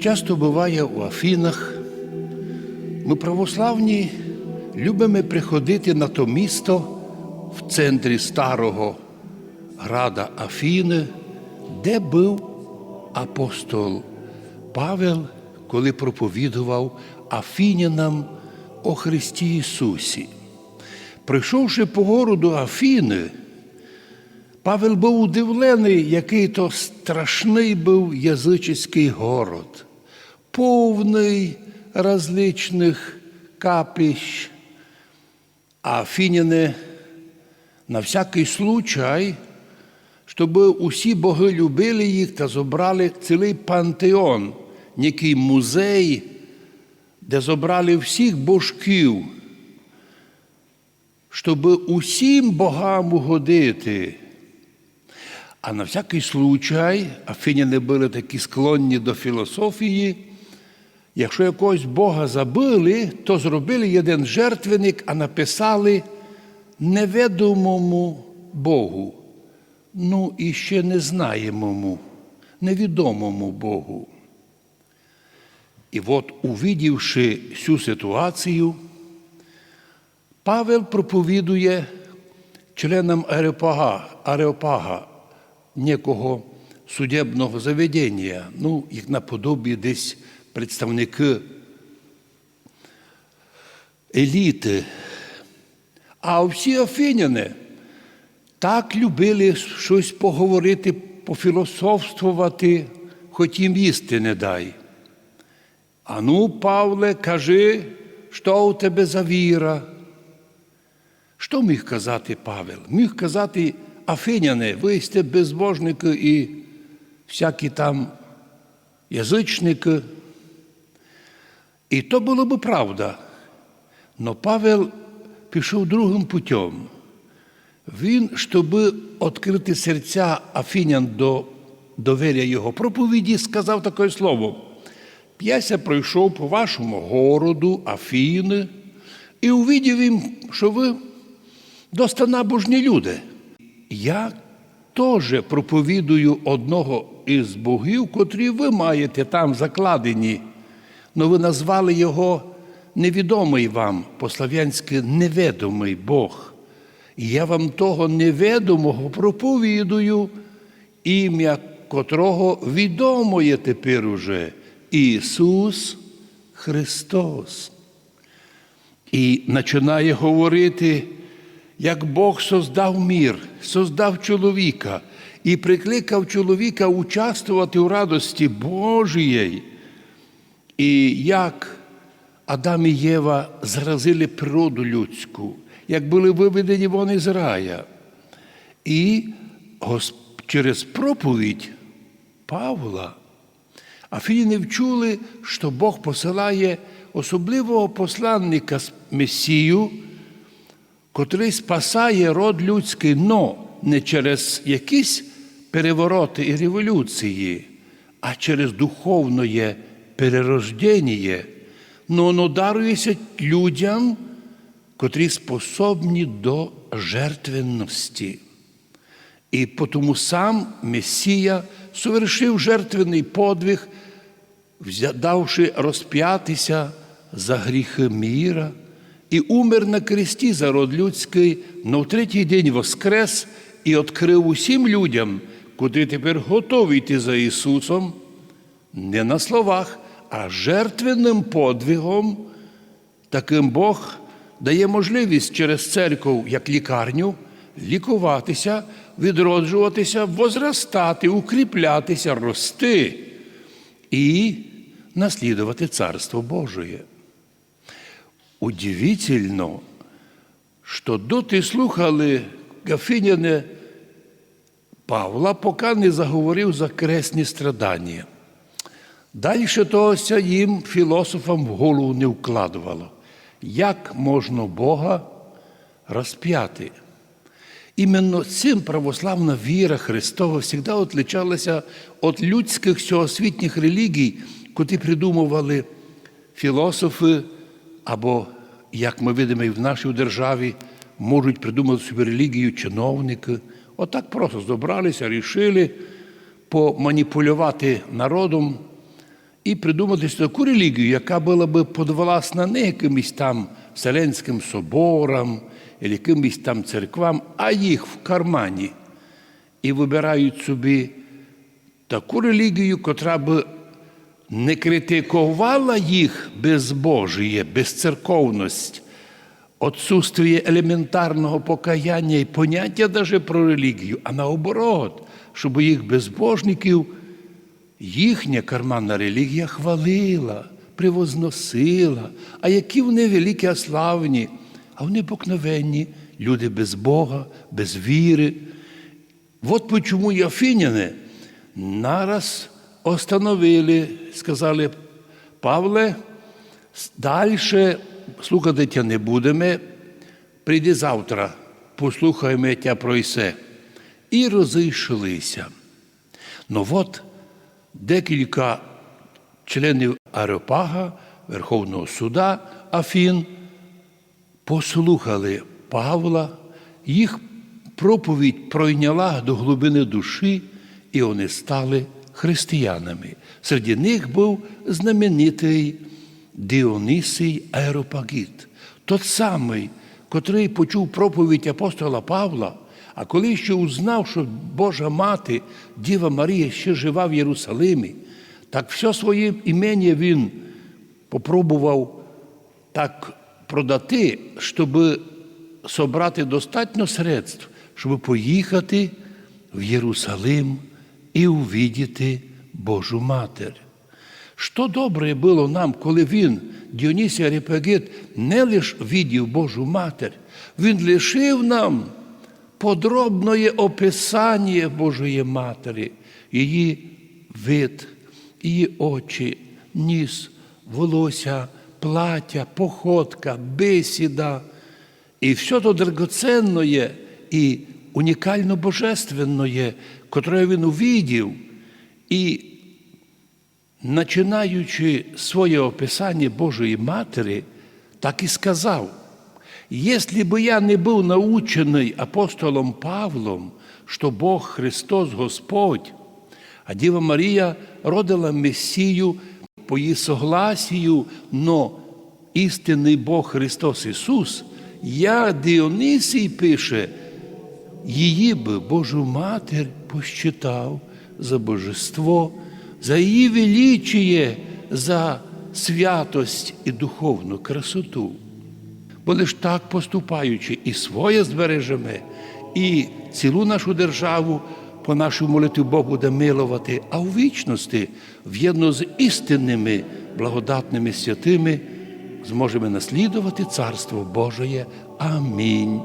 Часто буває у Афінах. Ми православні любимо приходити на то місто в центрі старого града Афіни, де був апостол Павел, коли проповідував Афінянам о Христі Ісусі. Прийшовши по городу Афіни, Павел був удивлений, який то страшний був язичний город, повний различних капищ. А Афіняни на всякий случай, щоб усі боги любили їх та зобрали цілий пантеон, некий музей, де зобрали всіх божків, щоб усім богам угодити. А на всякий случай, афіняни були такі склонні до філософії. Якщо якогось Бога забили, то зробили один жертвенник, а написали невідомому Богу. Ну і ще незнаємому, невідомому Богу. І от, увидівши цю ситуацію, Павел проповідує членам Ареопага, Ареопага некого судебного заведення, ну, як наподобі десь представники еліти. А всі афіняни так любили щось поговорити, пофілософствувати, хоч їм їсти не дай. А ну, Павле, кажи, що у тебе за віра? Що міг казати Павел? Міг казати Афиняни, ви сте безбожники і всякі там язичники. І то було б правда. Но Павел пішов другим путем. Він, щоб відкрити серця Афінян до довір'я його проповіді, сказав таке слово. П'яся пройшов по вашому городу, Афіни, і увидів їм, що ви доста набожні люди. Я теж проповідую одного із богів, котрі ви маєте там закладені, але ви назвали його невідомий вам, по-слав'янськи невідомий Бог. Я вам того невідомого проповідую, ім'я котрого відомо є тепер уже Ісус Христос. І починає говорити як Бог создав мір, создав чоловіка і прикликав чоловіка участвувати у радості Божій. І як Адам і Єва зразили природу людську, як були виведені вони з рая. І через проповідь Павла Афіни вчули, що Бог посилає особливого посланника Месію котрий спасає род людський, но не через якісь перевороти і революції, а через духовне перерождення, но воно дарується людям, котрі способні до жертвенності. І тому сам Месія совершив жертвений подвиг, давши розп'ятися за гріхи міра і умер на кресті за род людський, но в третій день воскрес і відкрив усім людям, куди тепер готові йти за Ісусом, не на словах, а жертвенним подвигом. Таким Бог дає можливість через церкву, як лікарню, лікуватися, відроджуватися, возростати, укріплятися, рости і наслідувати Царство Божие. Удивительно, що доти слухали Гафіняне Павла, поки не заговорив за кресні страдання. Далі тося їм, філософам, в голову не вкладувало, як можна Бога розп'яти. Іменно цим православна віра Христова завжди відлічалася від людських всеосвітніх релігій, котрі придумували філософи або, як ми видимо і в нашій державі, можуть придумати собі релігію чиновники. Отак просто зібралися, рішили поманіпулювати народом і придумати таку релігію, яка була би подвласна не якимось там Вселенським соборам, або якимось там церквам, а їх в кармані. І вибирають собі таку релігію, котра би не критикувала їх безбожіє, безцерковність, отсутствие елементарного покаяння і поняття даже про релігію, а наоборот, щоб їх безбожників їхня карманна релігія хвалила, превозносила, а які вони великі, а славні, а вони покновенні, люди без Бога, без віри. От почему і афіняни нараз остановили, сказали, Павле, далі слухати тя не будемо, прийди завтра, послухаємо тя про ісе. І розійшлися. Ну от декілька членів Ареопага, Верховного суда Афін, послухали Павла, їх проповідь пройняла до глибини душі, і вони стали християнами. Серед них був знаменитий Діонисій Аеропагіт, тот самий, котрий почув проповідь апостола Павла, а коли ще узнав, що Божа мати, Діва Марія, ще жива в Єрусалимі, так все своє імення він попробував так продати, щоб собрати достатньо средств, щоб поїхати в Єрусалим і увидіти Божу Матір. Що добре було нам, коли він, Діонісій Арепагит, не лише видів Божу Матір, він лишив нам подробне описання Божої Матері, її вид, її очі, ніс, волосся, плаття, походка, бесіда. І все то драгоценне і унікально божественне, котре він увидів, і починаючи своє описання Божої Матері, так і сказав. Если бы я не был наученный апостолом Павлом, что Бог Христос Господь, а Діва Марія родила Месію по її согласію, но істинний Бог Христос Ісус, я Діонисій пише, її би Божу Матір посчитав за божество, за її величіє, за святость і духовну красоту. Бо лиш так поступаючи, і своє збережемо, і цілу нашу державу по нашій молитві Бог буде милувати, а у вічності, в'єдно з істинними благодатними святими, зможемо наслідувати Царство Божє. Амінь.